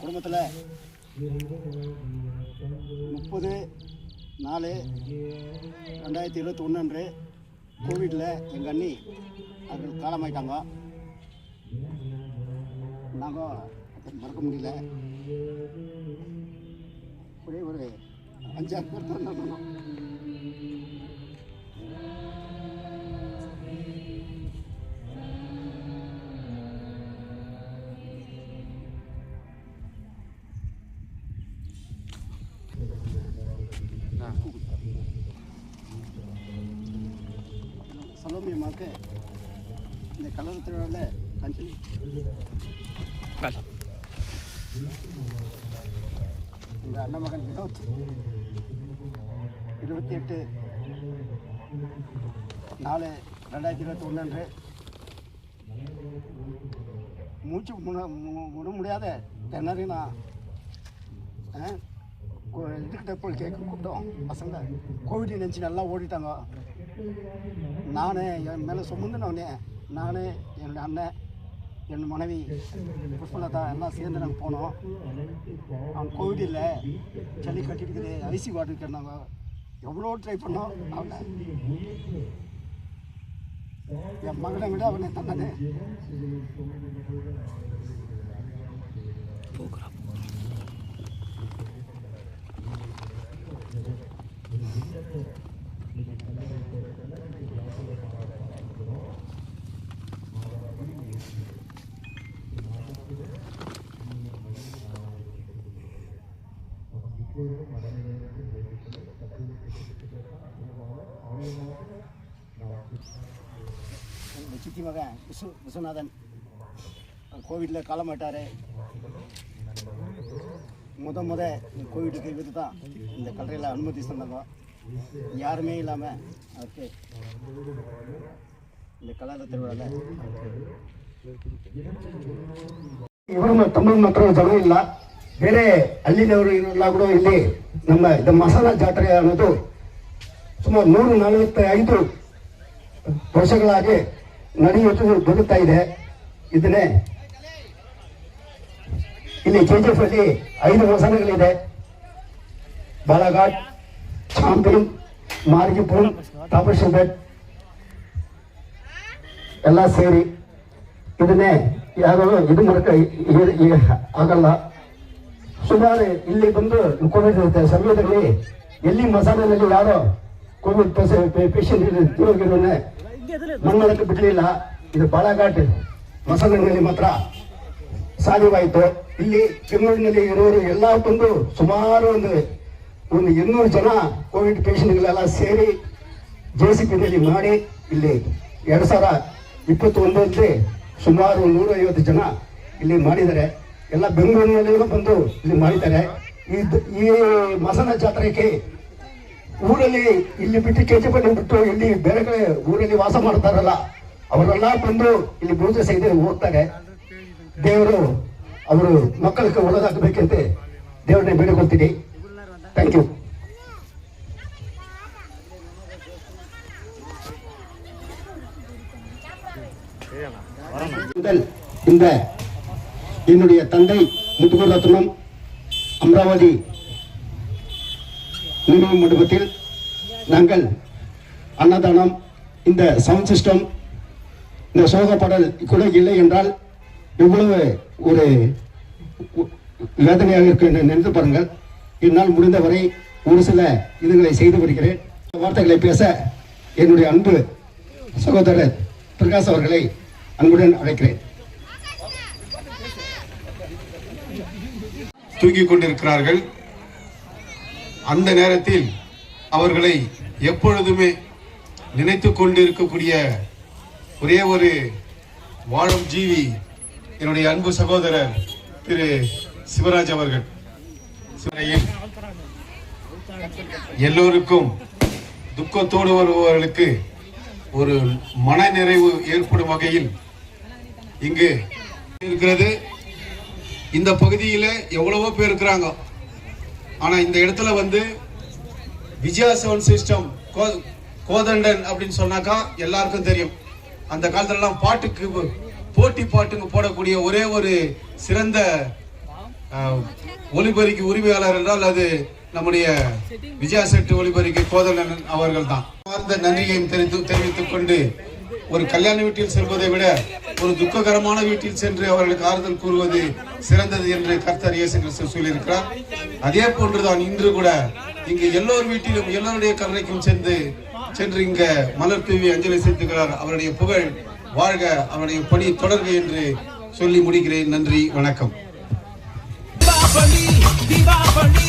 குடும்பத்தில் முப்பது நாலு ரெண்டாயிரத்தி இருபத்தி ஒன்று அன்று கோவிடில் எங்கள் அண்ணி அவர்கள் காலமாயிட்டாங்க. நாங்கள் மறக்க முடியல. ஒரே ஒரு அஞ்சாறு பேர் தான் அம்மாவுக்கு இந்த கலர் திருவிழாவில் கண்டினியூ எங்கள் அண்ணன் மகன் வினோத் இருபத்தி எட்டு நாலு ரெண்டாயிரத்தி இருபத்தி ஒன்று அன்று மூச்சு முட முட முடியாத திணறி நான் இதுக்கிட்ட போய் கேட்க கூப்பிட்டோம். பசங்க கோவிட் நினச்சி நல்லா ஓடிட்டாங்க. நான் என் மேலே சுமந்துனவனே நான் என்னுடைய அண்ணன் என் மனைவி புஷ்பலதா எல்லாம் சேர்ந்து நாங்கள் போனோம். அவன் கோவிட் இல்லை சளி கட்டிருக்குது ஐசி வார்டு இருக்கிறாங்க எவ்வளோ ட்ரை பண்ணோம். அவனை என் மகனை விட அவனை தந்தானே. எப்போதும் மனநிலைக்கு சித்தி மகன் விஸ்வ விஸ்வநாதன் கோவிட்டில் காலமாட்டார் முத முத கோவிட்டுக்கு இவர் தான் இந்த கல்லறையில் அனுமதி சொன்னாங்க யாருமே இல்லாமல் அவருக்கு இந்த கலர திருவிழாவில் இவர் தமிழ் மக்கள் ஜனம் இல்லை. ಬೇರೆ ಅಲ್ಲಿನವರು ಇರಲ್ಲ ಕೂಡ ಇಲ್ಲಿ ನಮ್ಮ ಇದು ಮಸಾಲ ಜಾತ್ರೆ ಅನ್ನೋದು ಸುಮಾರು ನೂರ ನಲವತ್ತೈದು ವರ್ಷಗಳಾಗಿ ನಡೆಯುವುದು ಬರುತ್ತಾ ಇದೆ. ಇದನ್ನೇ ಇಲ್ಲಿ ಜೆ ಜಿ ಅಲ್ಲಿ ಐದು ಮಸಾಲೆಗಳಿದೆ. ಬಾಲಾಘಾಟ್ ಚಾಂಪಿನ್ ಮಾರ್ಗಿಪುರ್ ತಾಪರ್ಶಬೆಟ್ ಎಲ್ಲ ಸೇರಿ. ಇದನ್ನೇ ಯಾರು ಇದು ಮಾಡಕ್ಕೆ ಆಗಲ್ಲ. ಸುಮಾರು ಇಲ್ಲಿ ಬಂದು ಕೋವಿಡ್ ಸಮಯದಲ್ಲಿ ಎಲ್ಲಿ ಮಸಾಲೆನಲ್ಲಿ ಯಾರೋ ಕೋವಿಡ್ ಪೇಷಂಟ್ ತೀರೋಗಿರೋನೆ ಮಣ್ಣೊಳಕ್ಕೆ ಬಿಡಲಿಲ್ಲ. ಇದು ಬಾಳಾಘಾಟ್ ಮಸಾಲೆಗಳಲ್ಲಿ ಮಾತ್ರ ಸಾಧ್ಯವಾಯಿತು. ಇಲ್ಲಿ ಬೆಂಗಳೂರಿನಲ್ಲಿ ಇರೋರು ಎಲ್ಲ ಬಂದು ಸುಮಾರು ಒಂದು ಒಂದು ಇನ್ನೂರು ಜನ ಕೋವಿಡ್ ಪೇಷಂಟ್ಗಳೆಲ್ಲ ಸೇರಿ ಜೆ ಸಿ ಪಿನಲ್ಲಿ ಮಾಡಿ ಇಲ್ಲಿ ಎರಡು ಸಾವಿರ ಇಪ್ಪತ್ತೊಂದರಲ್ಲಿ ಸುಮಾರು ನೂರೈವತ್ತು ಜನ ಇಲ್ಲಿ ಮಾಡಿದ್ದಾರೆ. ಎಲ್ಲ ಬೆಂಗಳೂರಿನಲ್ಲಿಯೂ ಬಂದು ಇಲ್ಲಿ ಮಾಡಿದ್ದಾರೆ ಇದು ಈ ಮಸಾಲ ಜಾತ್ರೆಗೆ ಊರಲ್ಲಿ ಇಲ್ಲಿ ಬಿಟ್ಟು ಕೆಜಿ ಬಂದು ಬಿಟ್ಟು ಇಲ್ಲಿ ಬೇರೆ ಕಡೆ ಊರಲ್ಲಿ ವಾಸ ಮಾಡ್ತಾರಲ್ಲ ಅವರೆಲ್ಲ ಬಂದು ಇಲ್ಲಿ ಪೂಜೆ செய்து ಹೋಗ್ತಾರೆ ದೇವರು ಅವರು ಮಕ್ಕಳಿಗೆ ಒಳ್ಳೇದಾಗಬೇಕಂತ ದೇವರನ್ನ ಬೇಡಿಕೊಳ್ತೀನಿ ಥ್ಯಾಂಕ್ ಯು முதல் இந்த என்னுடைய தந்தை முத்துகூர் ரத்னம் அமராவதி நினைவு மண்டபத்தில் நாங்கள் அன்னதானம் இந்த சவுண்ட் சிஸ்டம் இந்த சோக பாடல் கூட இல்லை என்றால் எவ்வளவு ஒரு வேதனையாக இருக்கு என்று நினைத்து பாருங்கள். என்னால் முடிந்தவரை ஒரு சில இதுகளை செய்து வருகிறேன். வார்த்தைகளை பேச என்னுடைய அன்பு சகோதரர் பிரகாஷ் அவர்களை அன்புடன் அழைக்கிறேன். தூக்கிக் கொண்டிருக்கிறார்கள் அந்த நேரத்தில் அவர்களை எப்பொழுதுமே நினைத்து கொண்டிருக்கக்கூடிய ஒரே ஒரு வாழும் ஜீவி என்னுடைய அன்பு சகோதரர் திரு சிவராஜ் அவர்கள். எல்லோருக்கும் துக்கத்தோடு வருபவர்களுக்கு ஒரு மன நிறைவு ஏற்படும் வகையில் இங்கு இருக்கிறது. இந்த பகுதியில எவ்வளவோ பேர் இருக்கிறாங்க. ஆனா இந்த இடத்துல வந்து விஜயா செவன் சிஸ்டம் கோதண்டன் அப்படின்னு சொன்னாக்கா எல்லாருக்கும் தெரியும். அந்த காலத்துலலாம் பாட்டுக்கு போட்டி பாட்டுங்க போடக்கூடிய ஒரே ஒரு சிறந்த அஹ், உரிமையாளர் என்றால் அது நம்முடைய விஜயா செட்டு ஒலிபெருக்கி கோதண்டன் அவர்கள் தான் நன்றியையும் தெரிவித்து தெரிவித்துக் கொண்டு ஒரு கல்யாண வீட்டில் செல்வதை விட ஒரு துக்ககரமான வீட்டில் சென்று அவர்களுக்கு ஆறுதல் கூறுவது சிறந்தது என்று கர்த்தர் இயேசு கிறிஸ்து சொல்லியிருக்கிறார். அதே போன்றுதான் இன்று கூட இங்கு எல்லோர் வீட்டிலும் எல்லோருடைய கருணைக்கும் சென்று சென்று இங்க மலர் தூவி அஞ்சலி செலுத்துகிறார். அவருடைய புகழ் வாழ்க அவருடைய பணி தொடர்க என்று சொல்லி முடிக்கிறேன். நன்றி வணக்கம். தீபாவளி